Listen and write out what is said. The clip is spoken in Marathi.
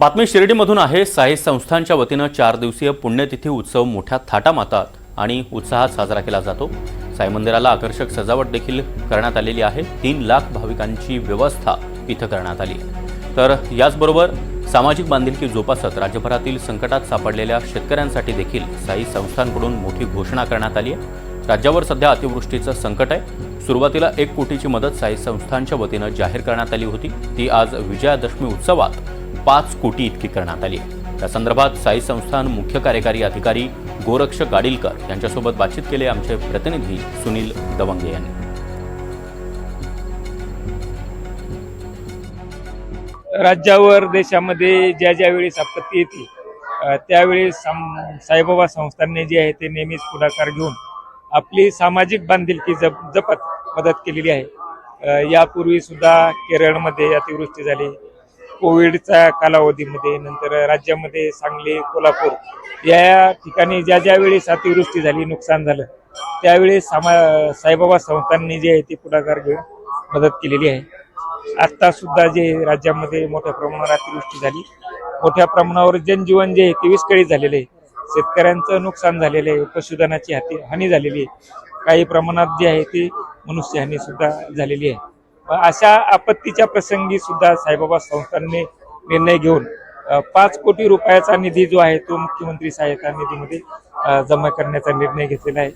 बातमी शिर्डीमधून आहे. साई संस्थांच्या वतीनं चार दिवसीय पुण्यतिथी उत्सव मोठ्या थाटामातात आणि उत्साहात साजरा केला जातो. साई मंदिराला आकर्षक सजावट देखील करण्यात आलेली आहे. तीन लाख भाविकांची व्यवस्था इथं करण्यात आली. तर याचबरोबर सामाजिक बांधिलकी जोपासत राज्यभरातील संकटात सापडलेल्या शेतकऱ्यांसाठी देखील साई संस्थांकडून मोठी घोषणा करण्यात आली आहे. राज्यावर सध्या अतिवृष्टीचं संकट आहे. सुरुवातीला एक कोटीची मदत साई संस्थांच्या वतीनं जाहीर करण्यात आली होती. ती आज विजयादशमी उत्सवात पाच कोटी इतकी करण्यात आली आहे. त्या संदर्भात साई संस्थान मुख्य कार्यकारी अधिकारी गोरक्ष गाडीलकर यांच्यासोबत बातचीत केली आमचे प्रतिनिधी सुनील दवंगे यांनी. राज्यावर देशामध्ये ज्या ज्या वेळेस आपत्ती येते त्यावेळी साईबाबा संस्थांनी जे आहे ते नेहमीच पुढाकार घेऊन आपली सामाजिक बांधिलकी जप जपत मदत केलेली आहे. यापूर्वी सुद्धा केरळमध्ये अतिवृष्टी झाली. कोविडच्या कालावधीमध्ये नंतर राज्यामध्ये सांगली कोल्हापूर या ठिकाणी ज्या ज्यावेळी अतिवृष्टी झाली नुकसान झालं त्यावेळी सामा साईबाबा संस्थांनी जे आहे ते पुढाकार घेऊन मदत केलेली आहे. आत्ता सुद्धा जे राज्यामध्ये मोठ्या प्रमाणावर अतिवृष्टी झाली. मोठ्या प्रमाणावर जनजीवन जे आहे ते विस्कळीत झालेलं आहे. शेतकऱ्यांचं नुकसान झालेलं आहे पशुधनाची हाती हानी झालेली आहे. काही प्रमाणात जे आहे ती मनुष्यहानी सुद्धा झालेली आहे. अशा आपत्तीच्या प्रसंगी सुद्धा साईबाबा संस्थांनी निर्णय घेऊन पाच कोटी रुपयाचा निधी जो आहे तो मुख्यमंत्री सहायता निधीमध्ये जमा करण्याचा निर्णय घेतलेला आहे.